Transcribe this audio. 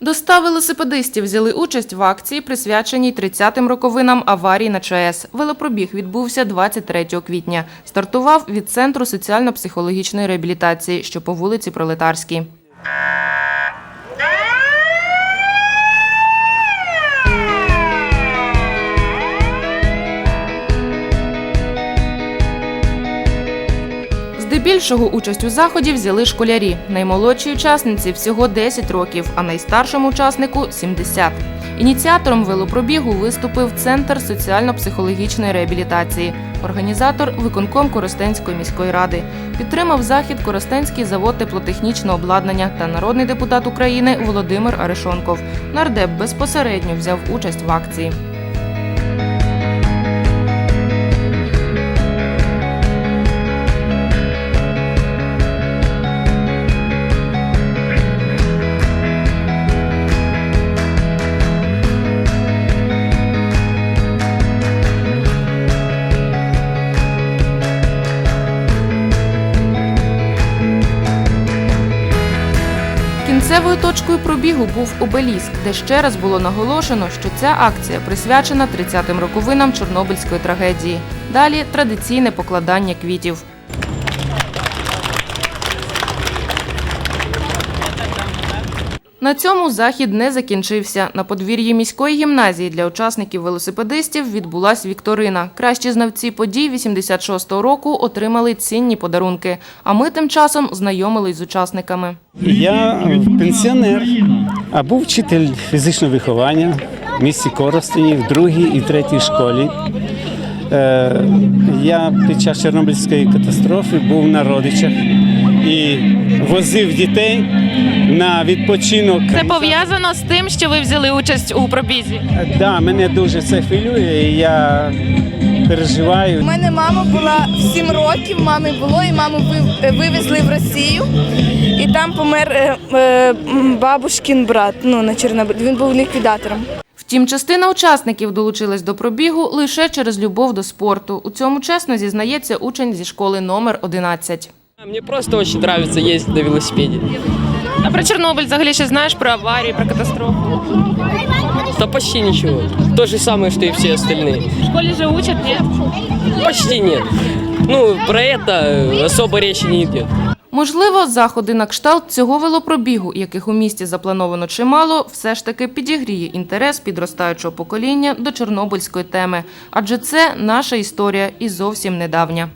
До ста велосипедистів взяли участь в акції, присвяченій 30-м роковинам аварії на ЧАЕС. Велопробіг відбувся 23 квітня. Стартував від Центру соціально-психологічної реабілітації, що по вулиці Пролетарській. Здебільшого участь у заході взяли школярі. Наймолодшій учасниці всього 10 років, а найстаршому учаснику 70. Ініціатором велопробігу виступив Центр соціально-психологічної реабілітації. Організатор виконком Коростенської міської ради. Підтримав захід Коростенський завод теплотехнічного обладнання та народний депутат України Володимир Арешонков. Нардеп безпосередньо взяв участь в акції. Кінцевою точкою пробігу був обеліск, де ще раз було наголошено, що ця акція присвячена 30-м роковинам Чорнобильської трагедії. Далі традиційне покладання квітів. На цьому захід не закінчився. На подвір'ї міської гімназії для учасників велосипедистів відбулась вікторина. Кращі знавці подій 86-го року отримали цінні подарунки. А ми тим часом знайомились з учасниками. Я пенсіонер, а був вчитель фізичного виховання в місті Коростені в другій і третій школі. Е, Я під час Чорнобильської катастрофи був на родичах і возив дітей на відпочинок. Це пов'язано з тим, що ви взяли участь у пробізі. Да, мене дуже це хвилює. і Я переживаю. У мене мама була в 7 років, мамі було, і маму ви- вивезли в Росію. І там помер е, е, бабушкін брат. Ну на Чорнобиль. Він був ліквідатором. Втім, частина учасників долучилась до пробігу лише через любов до спорту. У цьому чесно зізнається учень зі школи номер 11. Мне просто очень нравится ездить на велосипеде. А про Чорнобиль взагалі ще знаєш про аварію, про катастрофу? Да почти ничего. То же самое, что и все остальные. В школі же учать, ні? Почти нет. Ну, про это особо речи не идет. Можливо, заходи на кшталт цього велопробігу, яких у місті заплановано чимало, все ж таки підігріє інтерес підростаючого покоління до чорнобильської теми, адже це наша історія і зовсім недавня.